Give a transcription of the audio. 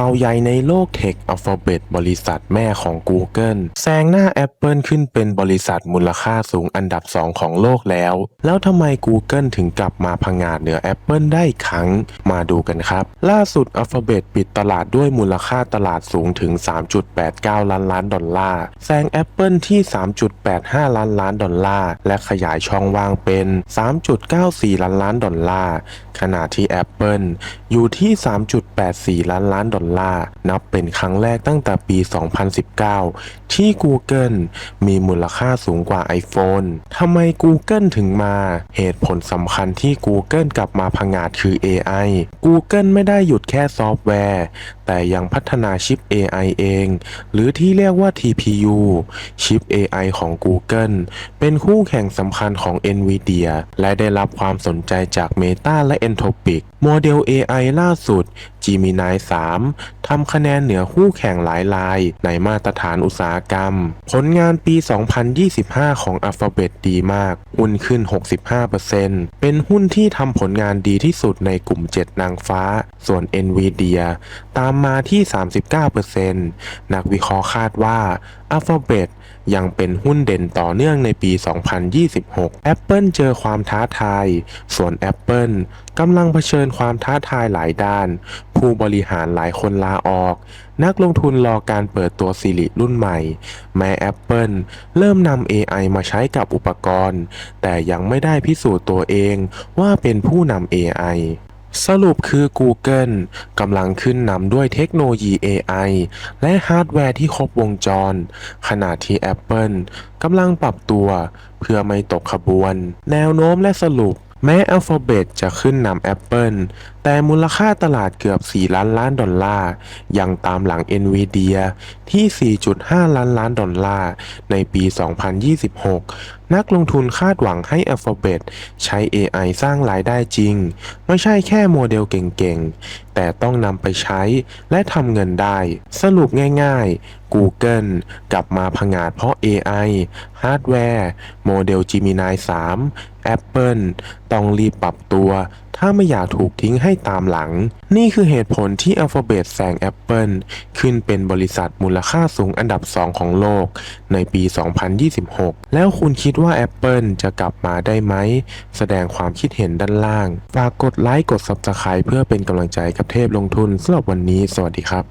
ข่าวใหญ่ในโลกเทค Alphabet บริษัทแม่ของ Google แซงหน้า Apple ขึ้นเป็นบริษัทมูลค่าสูงอันดับ 2 ของโลกแล้ว แล้วทำไม Google ถึงกลับมาพังงาดเหนือ Apple ได้อีกครั้ง มาดูกันครับ ล่าสุด Alphabet ปิดตลาดด้วยมูลค่าตลาดสูงถึง 3.89 ล้านล้านดอลลาร์แซง Apple ที่ 3.85 ล้านล้านดอลลาร์และขยายช่องว่างเป็น 3.94 ล้านล้านดอลลาร์ขณะที่ Apple อยู่ที่ 3.84 ล้านล้านดอลลลาร์ นับเป็นครั้งแรกตั้งแต่ปี 2019 ที่ Google มีมูลค่าสูงกว่า iPhone ทำไม Google ถึงมา เหตุผลสำคัญที่ Google กลับมาพังงาดคือ AI Google ไม่ได้หยุดแค่ซอฟต์แวร์ แต่ยังพัฒนาชิป AI เอง หรือที่เรียกว่า TPU ชิป AI ของ Google เป็นคู่แข่งสำคัญของ NVIDIA และได้รับความสนใจจาก Meta และ Anthropic โมเดล AI ล่าสุด Gemini 3 ทำคะแนนเหนือคู่แข่งหลายราย ในมาตรฐานอุตสาหกรรม ผลงานปี 2025 ของ Alphabet ดีมาก หุ้นขึ้น 65%เป็นหุ้นที่ทำผลงานดีที่สุดในกลุ่ม 7 นางฟ้า ส่วน NVIDIA ตามมาที่ 39%นักวิเคราะห์คาดว่า Alphabet ยังเป็นหุ้นเด่นต่อเนื่องในปี 2026 Apple เจอความท้าทาย ส่วน Apple กำลังเผชิญความท้าทายหลายด้าน ผู้บริหารหลายคนลาออก นักลงทุนรอการเปิดตัวสิริรุ่นใหม่ แม้ Apple เริ่มนำ AI มาใช้กับอุปกรณ์ แต่ยังไม่ได้พิสูจน์ตัวเองว่าเป็นผู้นำ AI สรุปคือ Google กำลังขึ้นนำด้วยเทคโนโลยี AI และฮาร์ดแวร์ที่ครบวงจร ขณะที่ Apple กำลังปรับตัวเพื่อไม่ตกขบวน แนวโน้มและสรุปแม้ Alphabet จะขึ้นนำ Apple แต่มูลค่าตลาดเกือบ 4 ล้านล้านดอลลาร์ ยังตามหลัง Nvidia ที่ 4.5 ล้านล้านดอลลาร์ในปี 2026 นักลงทุนคาดหวังให้ Alphabet ใช้ AI สร้างรายได้จริง ไม่ใช่แค่โมเดลเก่งๆ แต่ต้องนำไปใช้และทำเงินได้ สรุปง่าย ๆ Google กลับมาผงาดเพราะ AI ฮาร์ดแวร์ โมเดล Gemini 3 Apple ต้องรีบปรับตัว ถ้าไม่อยากถูกทิ้งให้ตามหลัง นี่คือเหตุผลที่ Alphabet แซง Apple ขึ้นเป็นบริษัทมูลค่าสูงอันดับ 2 ของโลก ในปี 2026 แล้วคุณคิดว่า Apple จะกลับมาได้ไหม แสดงความคิดเห็นด้านล่าง ฝากกดไลค์กด Subscribe เพื่อเป็นกำลังใจกับเทพลงทุนสำหรับวันนี้ สวัสดีครับ